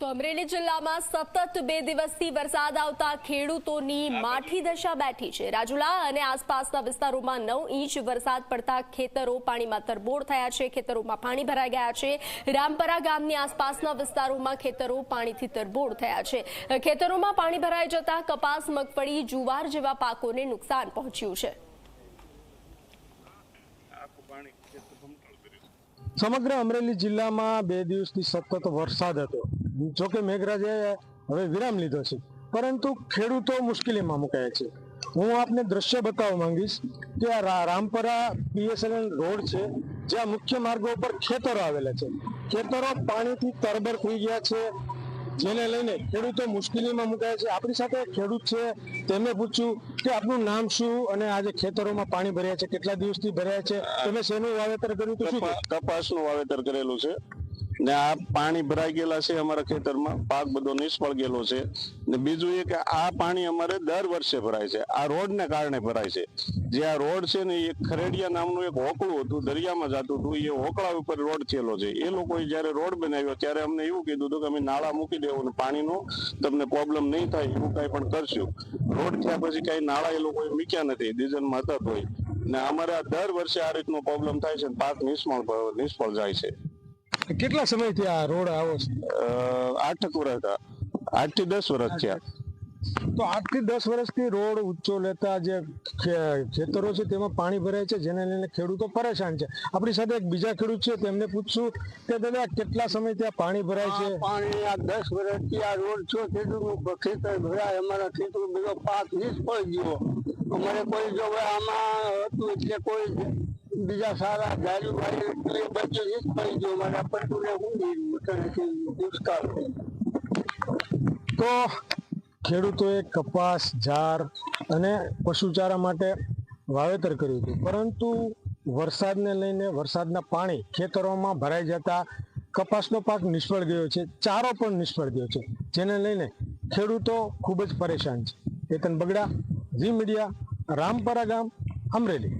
તો અમરેલી જિલ્લામાં સતત બે દિવસથી વરસાદ આવતા ખેડૂતોની માઠી દશા બેઠી છે. રાજુલા અને આસપાસના વિસ્તારોમાં નવ ઇંચ વરસાદ પડતા ખેતરો પાણીમાં તરબોળ થયા છે. ખેતરોમાં પાણી ભરાઈ ગયા છે. રામપરા ગામની આસપાસના વિસ્તારોમાં ખેતરો પાણીથી તરબોળ થયા છે. ખેતરોમાં પાણી ભરાઈ જતા કપાસ, મગફળી, જુવાર જેવા પાકોને નુકસાન પહોંચ્યું છે. સમગ્ર અમરેલી જિલ્લામાં બે દિવસથી સતત વરસાદ હતો. જોકે મેઘરાજાએ હવે વિરામ લીધો છે. પરંતુ ખેડૂતો મુશ્કેલીમાં મુકાયા છે. હું આપને દ્રશ્ય બતાવવા માંગીશ કે આ રામપરા બીએસએનએલ રોડ છે, જ્યાં મુખ્ય માર્ગો ઉપર ખેતરો આવેલા છે. ખેતરો પાણીથી તરબર થઈ ગયા છે, જેને લઈને ખેડૂતો મુશ્કેલીમાં મુકાયા છે. આપણી સાથે ખેડૂત છે, તેમને પૂછ્યું કે આપનું નામ શું અને આજે ખેતરોમાં પાણી ભર્યા છે, કેટલા દિવસથી ભર્યા છે? તમે શેનું વાવેતર કર્યું હતું? કપાસનું વાવેતર કરેલું છે. ને આ પાણી ભરાઈ ગયેલા છે અમારા ખેતરમાં, પાક બધો નિષ્ફળ ગયેલો છે. ને બીજું એ કે આ પાણી અમારે દર વર્ષે ભરાય છે. આ રોડને કારણે ભરાય છે. જે આ રોડ છે ને એ ખરેડિયા નામનું એક હોકળું હતું, દરિયામાં જતું હતું, એ હોકળા ઉપર રોડ થયેલો છે. એ લોકોએ જ્યારે રોડ બનાવ્યો, ત્યારે અમને એવું કીધું હતું કે અમે નાળા મૂકી દેવું ને પાણીનો તમને પ્રોબ્લેમ નહીં થાય, એવું કાંઈ પણ કરશું. રોડ થયા પછી કાંઈ નાળા એ લોકોએ મૂક્યા નથી, ડીઝલમાં હતા તોય ને અમારે આ દર વર્ષે આ રીતનો પ્રોબ્લેમ થાય છે પાક નિષ્ફળ નિષ્ફળ જાય છે. કેટલા સમયથી આ રોડ આવો છે? આઠક વર્ષ આઠથી દસ વર્ષ થયા. તો આઠથી દસ વર્ષથી રોડ ઊંચો લેતા જે ખેતરો છે તેમાં પાણી ભરાય છે જેને લઈને ખેડૂતો પરેશાન છે. આપણી સાથે એક બીજા ખેડૂત છે તેમને પૂછશું કે દાદા કેટલા સમયથી આ પાણી ભરાય છે? પાણી આ દસ વર્ષથી આ રોડ છો ખેતરનું ખેતર ભરાય અમારા ખેતર બધો પાક નિષ્ફળ ગયો. અમારે કોઈ જો આમાં હતું એટલે કોઈ બીજા સારા ગાડી વાળી એટલે જ નિષ્ફળ ગયો અમારા પટુને ઊંડી દુષ્કાળ તો ખેડૂતોએ કપાસ ઝાર અને પશુચારા માટે વાવેતર કર્યું હતું. પરંતુ વરસાદને લઈને વરસાદના પાણી ખેતરોમાં ભરાઈ જતા કપાસનો પાક નિષ્ફળ ગયો છે, ચારો પણ નિષ્ફળ ગયો છે. જેને લઈને ખેડૂતો ખૂબ જ પરેશાન છે. કેતન બગડા, ઝી મીડિયા, રામપરા ગામ, અમરેલી.